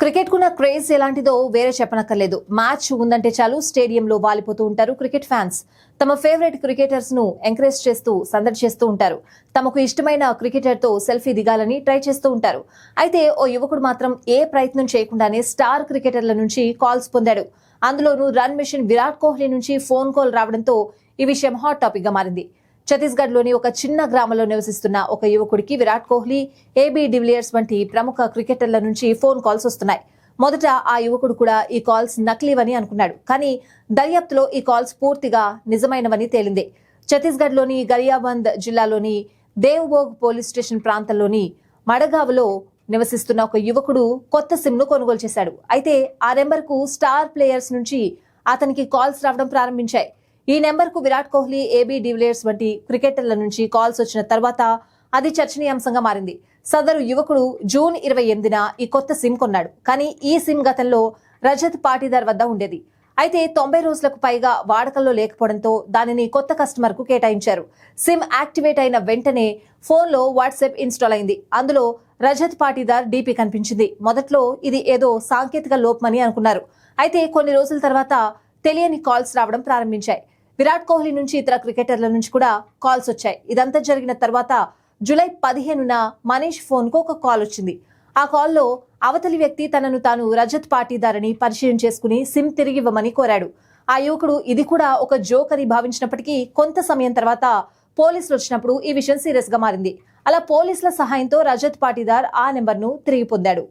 Cricket కున్న craze ఎలాంటిదో వేరే చెప్పనక్కర్లేదు. మ్యాచ్ ఉందంటే చాలు స్టేడియంలో వాలిపోతూ ఉంటారు క్రికెట్ ఫ్యాన్స్. తమ ఫేవరెట్ క్రికెటర్స్ను ఎంకరేజ్ చేస్తూ సందడి చేస్తూ ఉంటారు. తమకు ఇష్టమైన క్రికెటర్తో సెల్ఫీ దిగాలని ట్రై చేస్తూ ఉంటారు. అయితే ఓ యువకుడు మాత్రం ఏ ప్రయత్నం చేయకుండానే స్టార్ క్రికెటర్ల నుంచి కాల్స్ పొందాడు. అందులోనూ రన్ మిషన్ విరాట్ కోహ్లీ నుంచి ఫోన్ కాల్ రావడంతో ఈ విషయం హాట్ టాపిక్గా మారింది. ఛత్తీస్గఢ్లోని ఒక చిన్న గ్రామంలో నివసిస్తున్న ఒక యువకుడికి విరాట్ కోహ్లీ ఏబీ డివిలియర్స్ వంటి ప్రముఖ క్రికెటర్ల నుంచి ఫోన్ కాల్స్ వస్తున్నాయి. మొదట ఆ యువకుడు కూడా ఈ కాల్స్ నకిలీవని అనుకున్నాడు. కానీ దర్యాప్తులో ఈ కాల్స్ పూర్తిగా నిజమైనవని తేలింది. ఛత్తీస్గఢ్లోని గరియాబంద్ జిల్లాలోని దేవ్బోగ్ పోలీస్ స్టేషన్ ప్రాంతంలోని మడగావ్లో నివసిస్తున్న ఒక యువకుడు కొత్త సిమ్ను కొనుగోలు చేశాడు. అయితే ఆ నెంబర్కు స్టార్ ప్లేయర్స్ నుంచి అతనికి కాల్స్ రావడం ప్రారంభించాయి. ఈ నెంబర్కు విరాట్ కోహ్లీ ఏబీ డివిలియర్స్ వంటి క్రికెటర్ల నుంచి కాల్స్ వచ్చిన తర్వాత అది చర్చనీయాంశంగా మారింది. సదరు యువకుడు జూన్ ఇరవై ఎనిమిదిన ఈ కొత్త సిమ్ కొన్నాడు. కానీ ఈ సిమ్ గతంలో రజత్ పాటీదార్ వద్ద ఉండేది. అయితే తొంభై రోజులకు పైగా వాడకంలో లేకపోవడంతో దానిని కొత్త కస్టమర్కు కేటాయించారు. సిమ్ యాక్టివేట్ అయిన వెంటనే ఫోన్లో వాట్సాప్ ఇన్స్టాల్ అయింది. అందులో రజత్ పాటీదార్ డీపీ కనిపించింది. మొదట్లో ఇది ఏదో సాంకేతిక లోపమని అనుకున్నారు. అయితే కొన్ని రోజుల తర్వాత తెలియని కాల్స్ రావడం ప్రారంభించాయి. విరాట్ కోహ్లీ నుంచి ఇతర క్రికెటర్ల నుంచి కూడా కాల్స్ వచ్చాయి. ఇదంతా జరిగిన తర్వాత జూలై పదిహేనున మనీష్ ఫోన్కు ఒక కాల్ వచ్చింది. ఆ కాల్లో అవతలి వ్యక్తి తనను తాను రజత్ పాటీదారని పరిచయం చేసుకుని సిమ్ తిరిగివ్వమని కోరాడు. ఆ యువకుడు ఇది కూడా ఒక జోక్ అని భావించినప్పటికీ కొంత సమయం తర్వాత పోలీసులు వచ్చినప్పుడు ఈ విషయం సీరియస్గా మారింది. అలా పోలీసుల సహాయంతో రజత్ పాటీదార్ ఆ నెంబర్ను తిరిగి పొందాడు.